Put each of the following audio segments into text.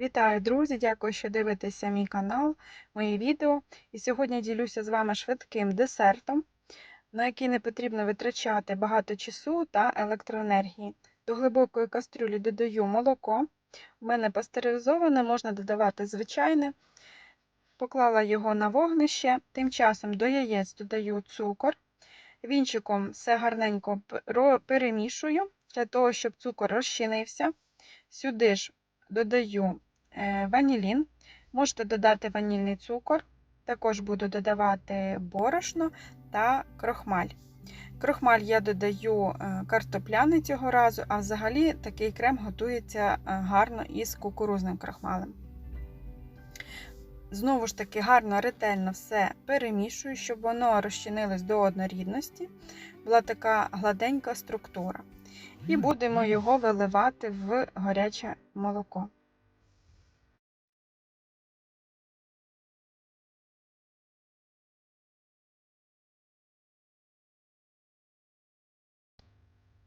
Вітаю, друзі! Дякую, що дивитеся мій канал, мої відео. І сьогодні ділюся з вами швидким десертом, на який не потрібно витрачати багато часу та електроенергії. До глибокої кастрюлі додаю молоко. У мене пастеризоване, можна додавати звичайне. Поклала його на вогнище, тим часом до яєць додаю цукор. Вінчиком все гарненько перемішую, для того, щоб цукор розчинився. Сюди ж додаю ванілін. Можете додати ванільний цукор, також буду додавати борошно та крохмаль. Крохмаль я додаю е, картопляний цього разу, а взагалі такий крем готується е, гарно із кукурузним крохмалем. Знову ж таки, гарно, ретельно все перемішую, щоб воно розчинилось до однорідності, була така гладенька структура. І будемо його виливати в гаряче молоко.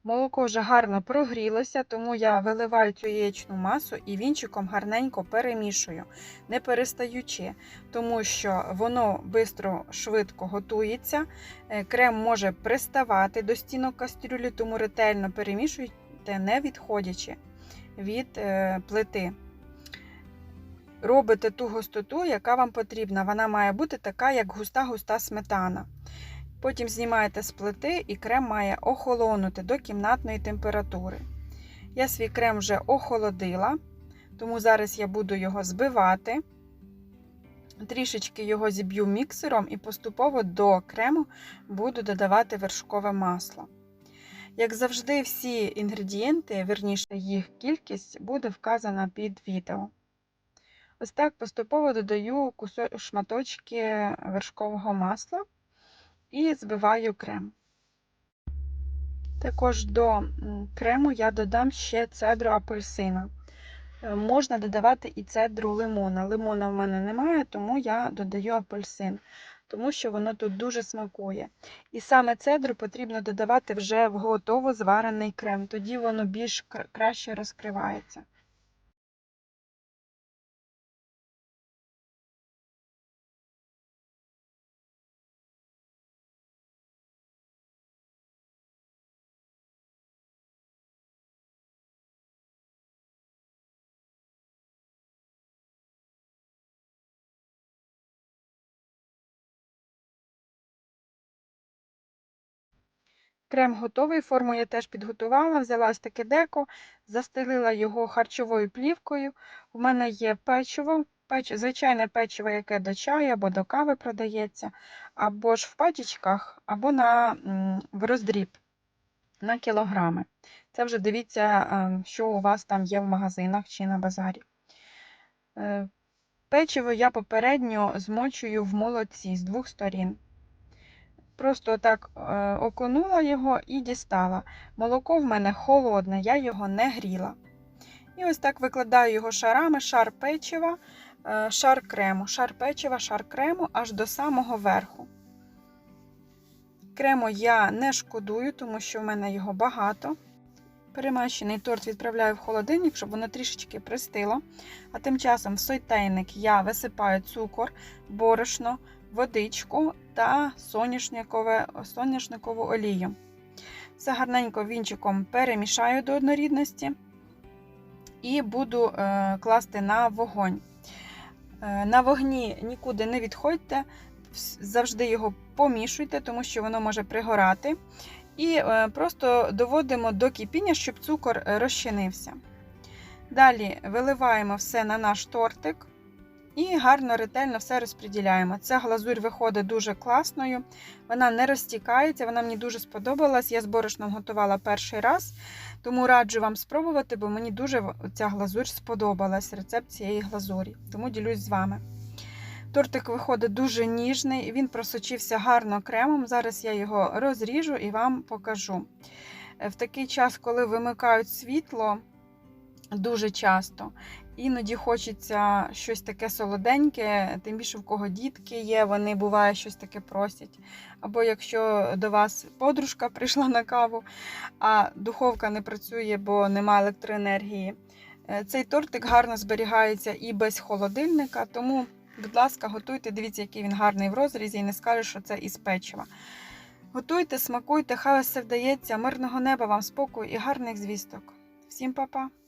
Молоко вже гарно прогрілося, тому я виливаю цю яєчну масу і вінчиком гарненько перемішую, не перестаючи, тому що воно швидко, швидко готується. Е, крем може приставати до стінок кастрюлі, тому ретельно перемішуйте, не відходячи від е, плити. Робите ту густоту, яка вам потрібна. Вона має бути така, як густа-густа сметана. Потім знімаєте з плити і крем має охолонути до кімнатної температури. Я свій крем вже охолодила, тому зараз я буду його збивати. Трішечки його зіб'ю міксером і поступово до крему буду додавати вершкове масло. Як завжди, всі інгредієнти, верніше їх кількість, буде вказана під відео. Ось так поступово додаю шматочки вершкового масла і збиваю крем. Також до крему я додам ще цедру апельсина. Е, можна додавати і цедру лимона. Лимона в мене немає, тому я додаю апельсин, тому що воно тут дуже смакує. І саме цедру потрібно додавати вже в готово зварений крем, тоді воно більш краще розкривається. Крем готовий, форму я теж підготувала, взяла ось таке деко, застелила його харчовою плівкою. У мене є печиво, печ... звичайне печиво, яке до чаю або до кави продається, або ж в пачечках, або на... в роздріб на кілограми. Це вже дивіться, е, що у вас там є в магазинах чи на базарі. Е, печиво я попередньо змочую в молоці з двох сторін. Просто так е, окунула його і дістала. Молоко в мене холодне, я його не гріла. І ось так викладаю його шарами, шар печива, е, шар крему, шар печива, шар крему аж до самого верху. Крему я не шкодую, тому що в мене його багато. Перемащений торт відправляю в холодильник, щоб воно трішечки пристило. А тим часом в сойтейник я висипаю цукор, борошно, водичку та соняшникову олію. Все гарненько вінчиком перемішаю до однорідності і буду е, класти на вогонь. Е, на вогні нікуди не відходьте, завжди його помішуйте, тому що воно може пригорати. І е, просто доводимо до кипіння, щоб цукор розчинився. Далі виливаємо все на наш тортик. І гарно, ретельно все розподіляємо. Ця глазурь виходить дуже класною, вона не розтікається, вона мені дуже сподобалась. Я з борошном готувала перший раз, тому раджу вам спробувати, бо мені дуже ця глазурь сподобалась, рецепт цієї глазурі. Тому ділюсь з вами. Тортик виходить дуже ніжний, він просочився гарно кремом. Зараз я його розріжу і вам покажу. Е, В такий час, коли вимикають світло, дуже часто. Іноді хочеться щось таке солоденьке, тим більше в кого дітки є, вони буває щось таке просять. Або якщо до вас подружка прийшла на каву, а духовка не працює, бо немає електроенергії. Е, Цей тортик гарно зберігається і без холодильника, тому, будь ласка, готуйте, дивіться, який він гарний в розрізі, і не скажеш, що це із печива. Готуйте, смакуйте, хай все вдається. Мирного неба вам спокою і гарних звісток. Всім па-па!